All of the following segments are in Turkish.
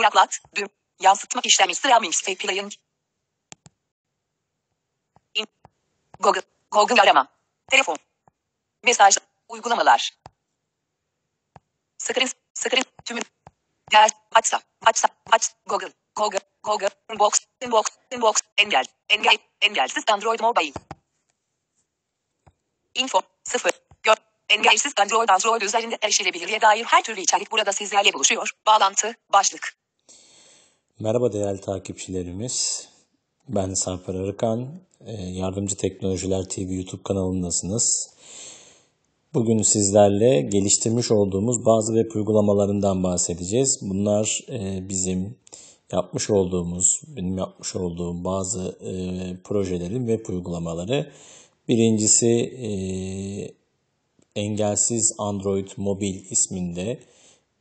Duraklat. Düğüm. Yansıtma işlemi. Sıra mixtape playing. In. Google. Google arama. Telefon. Mesaj. Uygulamalar. Screen. Screen. Tümü. Ders. WhatsApp. WhatsApp. WhatsApp. Google. Google. Google. Inbox. Inbox. Inbox. Engel. Engel. Engelsiz Android Mobile. Info. 0. Gör. Engelsiz Android Android üzerinde erişilebilirliğe dair her türlü içerik burada sizlerle buluşuyor. Bağlantı. Başlık. Merhaba değerli takipçilerimiz. Ben Sarper Arıkan. Ee, Yardımcı Teknolojiler TV YouTube kanalındasınız. Bugün sizlerle geliştirmiş olduğumuz bazı web uygulamalarından bahsedeceğiz. Bunlar e, bizim yapmış olduğumuz, benim yapmış olduğum bazı e, projelerin web uygulamaları. Birincisi e, Engelsiz Android Mobil isminde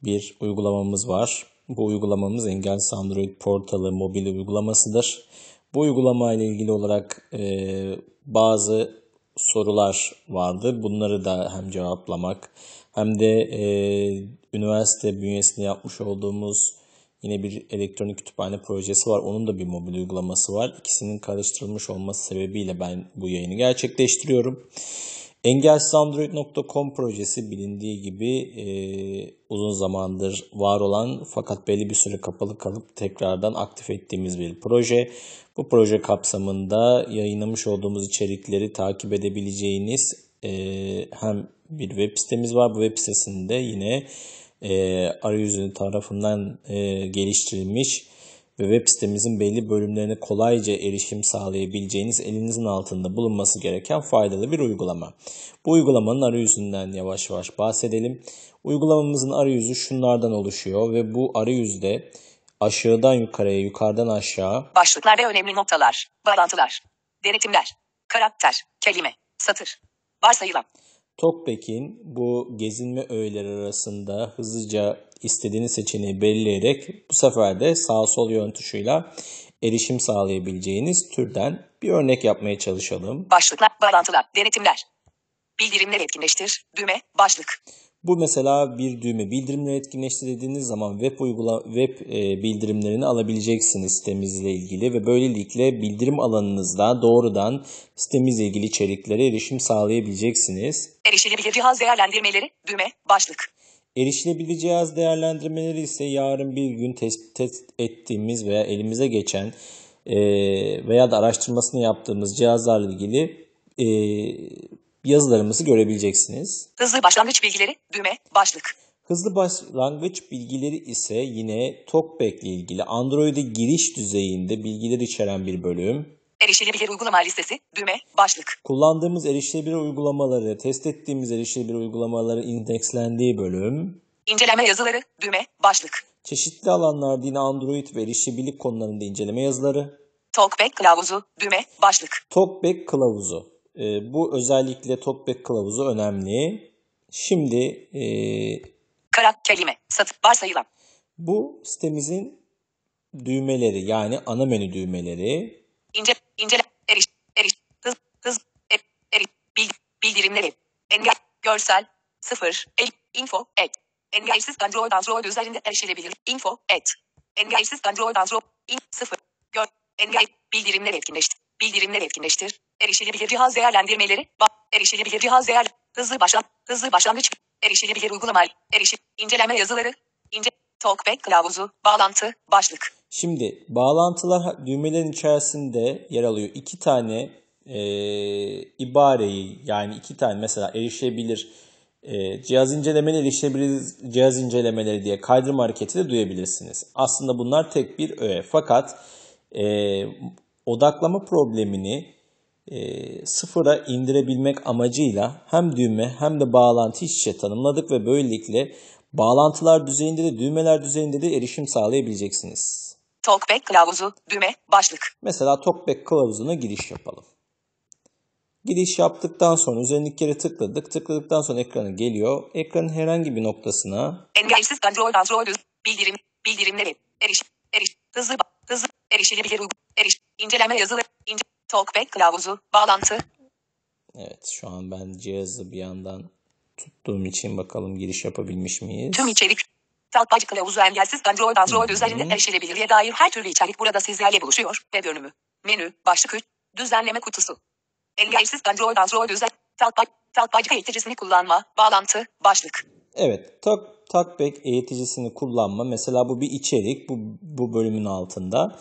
bir uygulamamız var. Bu uygulamamız Engelsiz Android Portalı mobil uygulamasıdır. Bu uygulama ile ilgili olarak e, bazı sorular vardı. Bunları da hem cevaplamak hem de e, üniversite bünyesinde yapmış olduğumuz yine bir elektronik kütüphane projesi var. Onun da bir mobil uygulaması var. İkisinin karıştırılmış olması sebebiyle ben bu yayını gerçekleştiriyorum. Engelsizandroid.com projesi bilindiği gibi e, uzun zamandır var olan fakat belli bir süre kapalı kalıp tekrardan aktif ettiğimiz bir proje. Bu proje kapsamında yayınlamış olduğumuz içerikleri takip edebileceğiniz e, hem bir web sitemiz var. Bu web sitesinde yine e, arayüzü tarafından e, geliştirilmiş ve web sitemizin belli bölümlerine kolayca erişim sağlayabileceğiniz elinizin altında bulunması gereken faydalı bir uygulama. Bu uygulamanın arayüzünden yavaş yavaş bahsedelim. Uygulamamızın arayüzü şunlardan oluşuyor ve bu arayüzde aşağıdan yukarıya, yukarıdan aşağı Başlıklar ve önemli noktalar. Bağlantılar. Denetimler. Karakter. Kelime. Satır. Varsayılan. TalkBack'in bu gezinme öğeleri arasında hızlıca istediğiniz seçeneği belirleyerek bu sefer de sağ sol yön tuşuyla erişim sağlayabileceğiniz türden bir örnek yapmaya çalışalım. Başlıklar. Bağlantılar. Denetimler. Bildirimler etkinleştir. Düğme. Başlık. Bu mesela bir düğme bildirimleri etkinleştir dediğiniz zaman web uygula web e, bildirimlerini alabileceksiniz sitemizle ilgili ve böylelikle bildirim alanınızda doğrudan sitemizle ilgili içeriklere erişim sağlayabileceksiniz. Erişilebilir cihaz değerlendirmeleri. Düğme. Başlık. Erişilebilir cihaz değerlendirmeleri ise yarın bir gün tespit ettiğimiz veya elimize geçen e, veya da araştırmasını yaptığımız cihazlarla ilgili e, yazılarımızı görebileceksiniz. Hızlı başlangıç bilgileri. Düğme. Başlık. Hızlı başlangıç bilgileri ise yine TalkBack ile ilgili Android'e giriş düzeyinde bilgiler içeren bir bölüm. Erişilebilir uygulama listesi. Düğme. Başlık. Kullandığımız erişilebilir uygulamaları, test ettiğimiz erişilebilir uygulamaları indekslendiği bölüm. İnceleme yazıları. Düğme. Başlık. Çeşitli alanlarda yine Android ve erişilebilirlik konularında inceleme yazıları. Talkback kılavuzu. Düğme. Başlık. TalkBack kılavuzu. Ee, bu özellikle TalkBack kılavuzu önemli. Şimdi e, Karak kelime. Satır. Varsayılan. bu sitemizin düğmeleri yani ana menü düğmeleri İnce, incele, eriş, eriş, hız, hız, er, eriş, bil, bildirimleri, engel, görsel, sıfır, el, info, et, engelsiz Android Android üzerinde erişilebilir, info, et, engelsiz Android Android, in, sıfır, gör, engel, bildirimler etkinleştir, bildirimler etkinleştir, erişilebilir cihaz değerlendirmeleri, erişilebilir cihaz değer, hızlı başlan, hızlı başlangıç, erişilebilir uygulama, erişim, inceleme yazıları, ince, talkback kılavuzu, bağlantı, başlık, Şimdi bağlantılar düğmelerin içerisinde yer alıyor. İki tane e, ibareyi yani iki tane mesela erişebilir e, cihaz incelemeleri erişebilir cihaz incelemeleri diye kaydırma hareketi de duyabilirsiniz. Aslında bunlar tek bir öğe. Fakat e, odaklama problemini sıfıra indirebilmek amacıyla hem düğme hem de bağlantı iç içe tanımladık ve böylelikle bağlantılar düzeyinde de düğmeler düzeyinde de erişim sağlayabileceksiniz. talkback kılavuzu, düğme, başlık, Mesela TalkBack kılavuzuna giriş yapalım. Giriş yaptıktan sonra üzerindeki yere tıkladık. Tıkladıktan sonra ekranı geliyor. Ekranın herhangi bir noktasına Engelsiz Android Android bildirim bildirimleri eriş eriş hızlı hızlı erişilebilir eriş inceleme yazıları ince talkback kılavuzu bağlantı evet şu an ben cihazı bir yandan tuttuğum için bakalım giriş yapabilmiş miyiz? tüm içerik Talpacı kılavuzu engelsiz Android Android üzerinde erişilebilirliğe dair her türlü içerik burada sizlerle buluşuyor. Web görünümü. Menü, başlık 3, düzenleme kutusu. Engelsiz Android Android üzerinde Talpac, Talpacı eğiticisini kullanma, bağlantı, başlık. Evet, tak, Talkback eğiticisini kullanma. Mesela bu bir içerik bu, bu bölümün altında.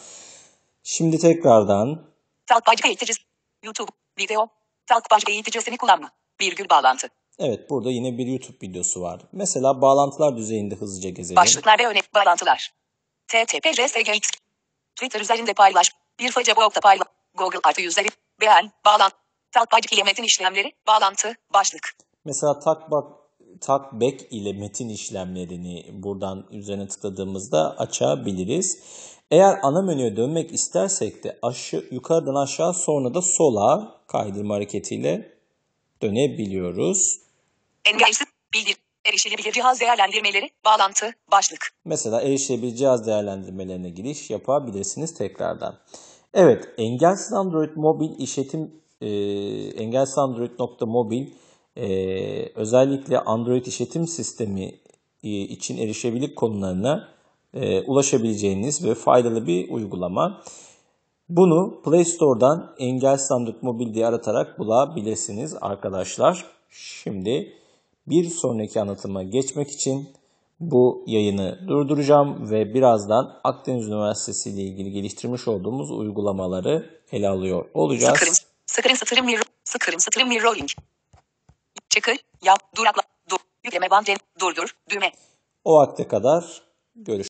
Şimdi tekrardan Talpacı eğiticisi. YouTube, video, Talpacı eğiticisini kullanma. Virgül bağlantı. evet burada yine bir YouTube videosu var. Mesela bağlantılar düzeyinde hızlıca gezelim. Başlıklar ve örnek bağlantılar. TTP/SGX. Twitter üzerinde paylaş. Bir Facebook'ta paylaş. Google artı yüzleri. Beğen. Bağlan. Talpacı ile metin işlemleri. Bağlantı. Başlık. Mesela Talkback, Talkback ile metin işlemlerini buradan üzerine tıkladığımızda açabiliriz. Eğer ana menüye dönmek istersek de aşağı, yukarıdan aşağı sonra da sola kaydırma hareketiyle dönebiliyoruz. Engelsiz. Bildir. Erişilebilir cihaz değerlendirmeleri. Bağlantı. Başlık. Mesela erişilebilir cihaz değerlendirmelerine giriş yapabilirsiniz tekrardan. Evet, engelsiz Android mobil işletim e, engelsiz Android.mobil e, özellikle Android işletim sistemi e, için erişebilir konularına e, ulaşabileceğiniz ve faydalı bir uygulama. Bunu Play Store'dan engelsiz Android mobil diye aratarak bulabilirsiniz arkadaşlar. Şimdi bir sonraki anlatıma geçmek için bu yayını durduracağım ve birazdan Akdeniz Üniversitesi ile ilgili geliştirmiş olduğumuz uygulamaları ele alıyor olacağız. Sıkırım sıtırım mir. Sıkırım sıtırım mir rolling. Çıkı. Yap. Durakla. Dur. Yükleme band. Durdur. Düğme. O vakte kadar görüşürüz.